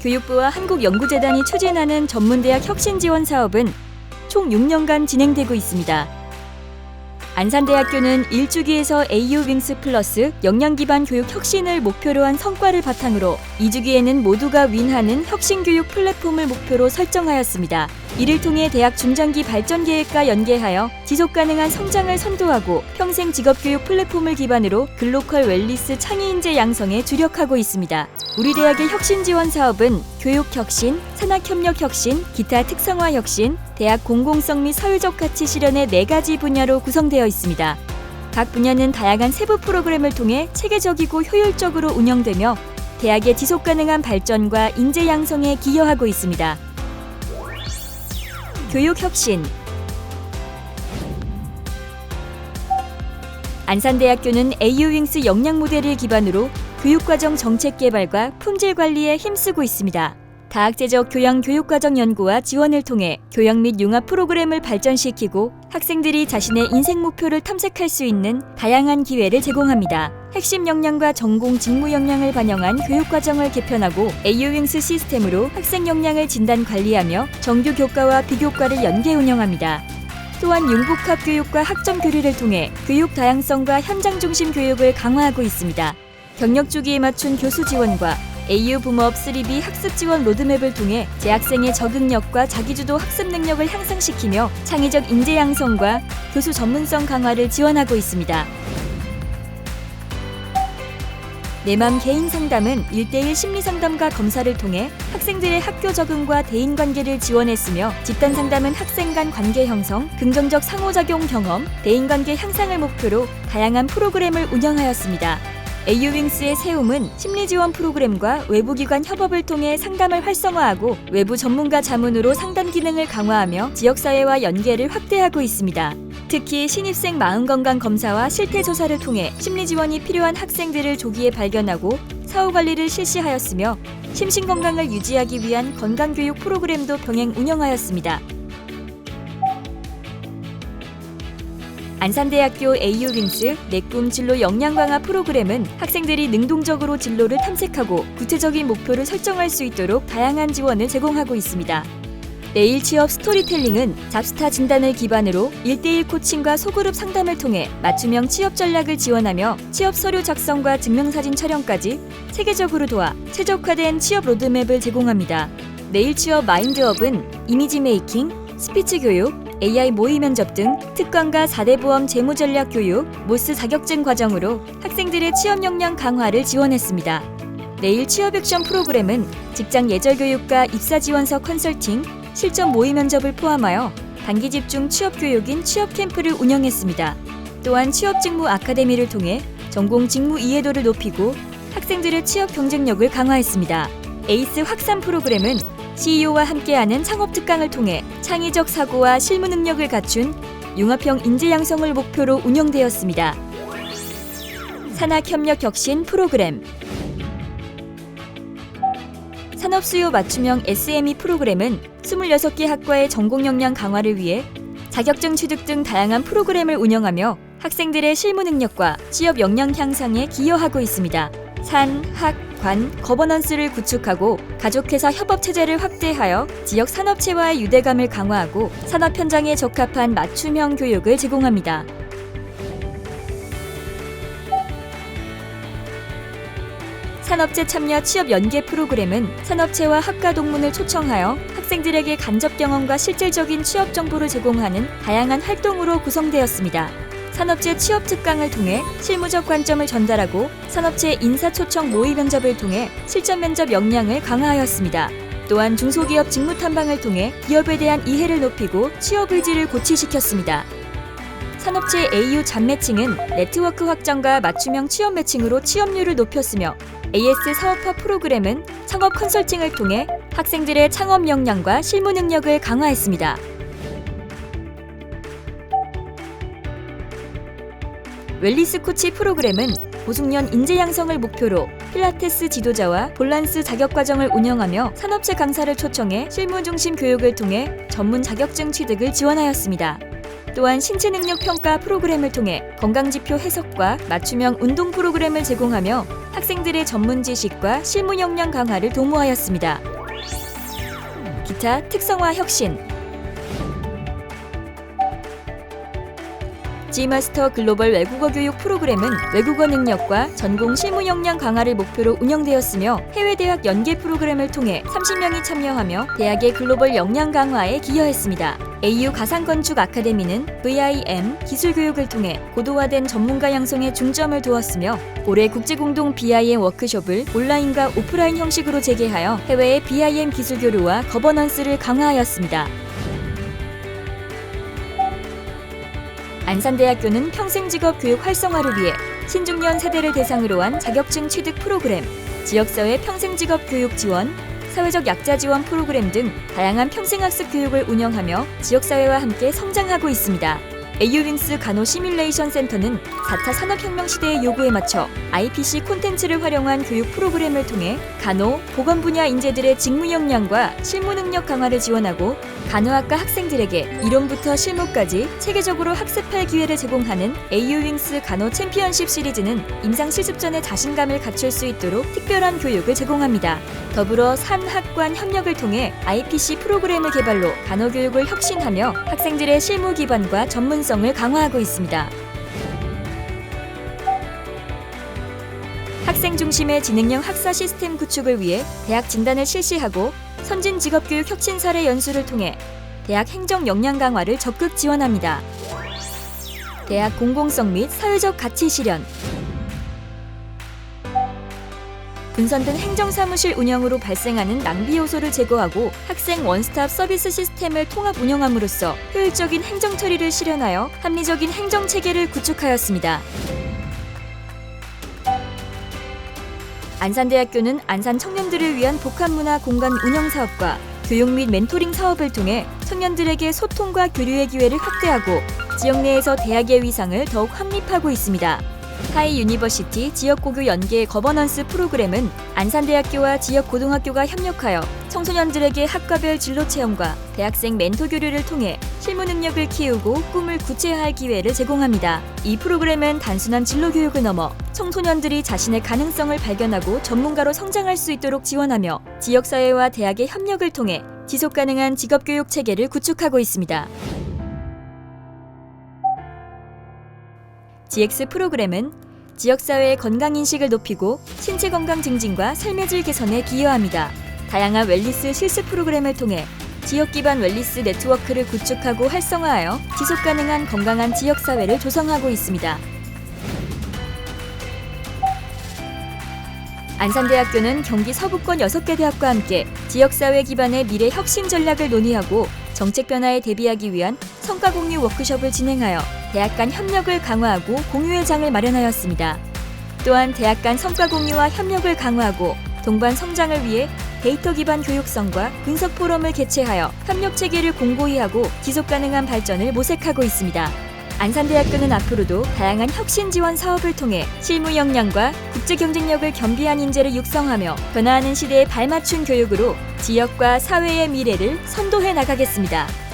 교육부와 한국연구재단이 추진하는 전문대학 혁신 지원 사업은 총 6년간 진행되고 있습니다. 안산대학교는 1주기에서 AU 윙스 플러스 역량 기반 교육 혁신을 목표로 한 성과를 바탕으로 2주기에는 모두가 윈하는 혁신 교육 플랫폼을 목표로 설정하였습니다. 이를 통해 대학 중장기 발전 계획과 연계하여 지속 가능한 성장을 선도하고 평생 직업 교육 플랫폼을 기반으로 글로컬 웰리스 창의 인재 양성에 주력하고 있습니다. 우리 대학의 혁신 지원 사업은 교육 혁신, 산학 협력 혁신, 기타 특성화 혁신, 대학 공공성 및 사회적 가치 실현의 네 가지 분야로 구성되어 있습니다. 각 분야는 다양한 세부 프로그램을 통해 체계적이고 효율적으로 운영되며 대학의 지속 가능한 발전과 인재 양성에 기여하고 있습니다. 교육 혁신 안산대학교는 AU윙스 역량 모델을 기반으로 교육과정 정책 개발과 품질 관리에 힘쓰고 있습니다. 다학제적 교양 교육과정 연구와 지원을 통해 교양 및 융합 프로그램을 발전시키고 학생들이 자신의 인생 목표를 탐색할 수 있는 다양한 기회를 제공합니다. 핵심 역량과 전공 직무 역량을 반영한 교육과정을 개편하고 AU윙스 시스템으로 학생 역량을 진단 관리하며 정규 교과와 비교과를 연계 운영합니다. 또한 융복합 교육과 학점 교류를 통해 교육 다양성과 현장 중심 교육을 강화하고 있습니다. 경력 주기에 맞춘 교수 지원과 AU 붐업 3B 학습 지원 로드맵을 통해 재학생의 적응력과 자기주도 학습 능력을 향상시키며 창의적 인재 양성과 교수 전문성 강화를 지원하고 있습니다. 내맘 개인 상담은 1대1 심리 상담과 검사를 통해 학생들의 학교 적응과 대인 관계를 지원했으며 집단 상담은 학생 간 관계 형성, 긍정적 상호작용 경험, 대인 관계 향상을 목표로 다양한 프로그램을 운영하였습니다. AU윙스의 세움은 심리 지원 프로그램과 외부 기관 협업을 통해 상담을 활성화하고 외부 전문가 자문으로 상담 기능을 강화하며 지역사회와 연계를 확대하고 있습니다. 특히 신입생 마음건강 검사와 실태 조사를 통해 심리 지원이 필요한 학생들을 조기에 발견하고 사후 관리를 실시하였으며 심신 건강을 유지하기 위한 건강 교육 프로그램도 병행 운영하였습니다. 안산대학교 AU윙스 내꿈 진로 역량 강화 프로그램은 학생들이 능동적으로 진로를 탐색하고 구체적인 목표를 설정할 수 있도록 다양한 지원을 제공하고 있습니다. 내일 취업 스토리텔링은 잡스타 진단을 기반으로 1대1 코칭과 소그룹 상담을 통해 맞춤형 취업 전략을 지원하며 취업 서류 작성과 증명사진 촬영까지 체계적으로 도와 최적화된 취업 로드맵을 제공합니다. 내일 취업 마인드업은 이미지 메이킹, 스피치 교육, AI 모의 면접 등 특강과 4대 보험 재무 전략 교육, 모스 자격증 과정으로 학생들의 취업 역량 강화를 지원했습니다. 내일 취업 액션 프로그램은 직장 예절 교육과 입사 지원서 컨설팅, 실전 모의 면접을 포함하여 단기 집중 취업 교육인 취업 캠프를 운영했습니다. 또한 취업 직무 아카데미를 통해 전공 직무 이해도를 높이고 학생들의 취업 경쟁력을 강화했습니다. 에이스 확산 프로그램은 CEO와 함께하는 창업 특강을 통해 창의적 사고와 실무 능력을 갖춘 융합형 인재 양성을 목표로 운영되었습니다. 산학 협력 혁신 프로그램 산업 수요 맞춤형 SME 프로그램은 26개 학과의 전공 역량 강화를 위해 자격증 취득 등 다양한 프로그램을 운영하며 학생들의 실무 능력과 취업 역량 향상에 기여하고 있습니다. 산, 학, 관, 거버넌스를 구축하고 가족회사 협업 체제를 확대하여 지역 산업체와의 유대감을 강화하고 산업 현장에 적합한 맞춤형 교육을 제공합니다. 산업체 참여 취업 연계 프로그램은 산업체와 학과 동문을 초청하여 학생들에게 간접 경험과 실질적인 취업 정보를 제공하는 다양한 활동으로 구성되었습니다. 산업체 취업 특강을 통해 실무적 관점을 전달하고 산업체 인사 초청 모의 면접을 통해 실전 면접 역량을 강화하였습니다. 또한 중소기업 직무 탐방을 통해 기업에 대한 이해를 높이고 취업 의지를 고취시켰습니다. 산업체 AU 잡 매칭은 네트워크 확장과 맞춤형 취업 매칭으로 취업률을 높였으며 AS 사업화 프로그램은 창업 컨설팅을 통해 학생들의 창업 역량과 실무 능력을 강화했습니다. 웰리스 코치 프로그램은 고숙련 인재 양성을 목표로 필라테스 지도자와 폴란스 자격 과정을 운영하며 산업체 강사를 초청해 실무 중심 교육을 통해 전문 자격증 취득을 지원하였습니다. 또한 신체 능력 평가 프로그램을 통해 건강 지표 해석과 맞춤형 운동 프로그램을 제공하며 학생들의 전문 지식과 실무 역량 강화를 도모하였습니다. 기타 특성화 혁신 G마스터 글로벌 외국어 교육 프로그램은 외국어 능력과 전공 실무 역량 강화를 목표로 운영되었으며 해외 대학 연계 프로그램을 통해 30명이 참여하며 대학의 글로벌 역량 강화에 기여했습니다. AU 가상건축 아카데미는 VIM 기술 교육을 통해 고도화된 전문가 양성에 중점을 두었으며 올해 국제공동 BIM 워크숍을 온라인과 오프라인 형식으로 재개하여 해외의 BIM 기술 교류와 거버넌스를 강화하였습니다. 안산대학교는 평생직업 교육 활성화를 위해 신중년 세대를 대상으로 한 자격증 취득 프로그램, 지역사회 평생직업 교육 지원, 사회적 약자 지원 프로그램 등 다양한 평생학습 교육을 운영하며 지역사회와 함께 성장하고 있습니다. AU윙스 간호 시뮬레이션 센터는 4차 산업혁명 시대의 요구에 맞춰 IPC 콘텐츠를 활용한 교육 프로그램을 통해 간호, 보건 분야 인재들의 직무 역량과 실무 능력 강화를 지원하고 간호학과 학생들에게 이론부터 실무까지 체계적으로 학습할 기회를 제공하는 AU윙스 간호 챔피언십 시리즈는 임상 실습 전에 자신감을 갖출 수 있도록 특별한 교육을 제공합니다. 더불어 산학관 협력을 통해 IPC 프로그램을 개발로 간호 교육을 혁신하며 학생들의 실무 기반과 전문성 을 강화하고 있습니다. 학생 중심의 지능형 학사 시스템 구축을 위해 대학 진단을 실시하고 선진 직업교육 혁신 사례 연수를 통해 대학 행정 역량 강화를 적극 지원합니다. 대학 공공성 및 사회적 가치 실현 분산된 행정사무실 운영으로 발생하는 낭비 요소를 제거하고 학생 원스톱 서비스 시스템을 통합 운영함으로써 효율적인 행정 처리를 실현하여 합리적인 행정 체계를 구축하였습니다. 안산대학교는 안산 청년들을 위한 복합문화 공간 운영 사업과 교육 및 멘토링 사업을 통해 청년들에게 소통과 교류의 기회를 확대하고 지역 내에서 대학의 위상을 더욱 확립하고 있습니다. 하이 유니버시티 지역고교 연계 거버넌스 프로그램은 안산대학교와 지역 고등학교가 협력하여 청소년들에게 학과별 진로 체험과 대학생 멘토 교류를 통해 실무 능력을 키우고 꿈을 구체화할 기회를 제공합니다. 이 프로그램은 단순한 진로 교육을 넘어 청소년들이 자신의 가능성을 발견하고 전문가로 성장할 수 있도록 지원하며 지역사회와 대학의 협력을 통해 지속 가능한 직업교육 체계를 구축하고 있습니다. GX 프로그램은 지역사회의 건강인식을 높이고 신체 건강 증진과 삶의 질 개선에 기여합니다. 다양한 웰리스 실습 프로그램을 통해 지역 기반 웰리스 네트워크를 구축하고 활성화하여 지속 가능한 건강한 지역 사회를 조성하고 있습니다. 안산대학교는 경기 서부권 6개 대학과 함께 지역사회 기반의 미래 혁신 전략을 논의하고 정책 변화에 대비하기 위한 성과 공유 워크숍을 진행하여 대학 간 협력을 강화하고 공유의 장을 마련하였습니다. 또한 대학 간 성과 공유와 협력을 강화하고 동반 성장을 위해 데이터 기반 교육성과 분석 포럼을 개최하여 협력 체계를 공고히 하고 지속 가능한 발전을 모색하고 있습니다. 안산대학교는 앞으로도 다양한 혁신 지원 사업을 통해 실무 역량과 국제 경쟁력을 겸비한 인재를 육성하며 변화하는 시대에 발맞춘 교육으로 지역과 사회의 미래를 선도해 나가겠습니다.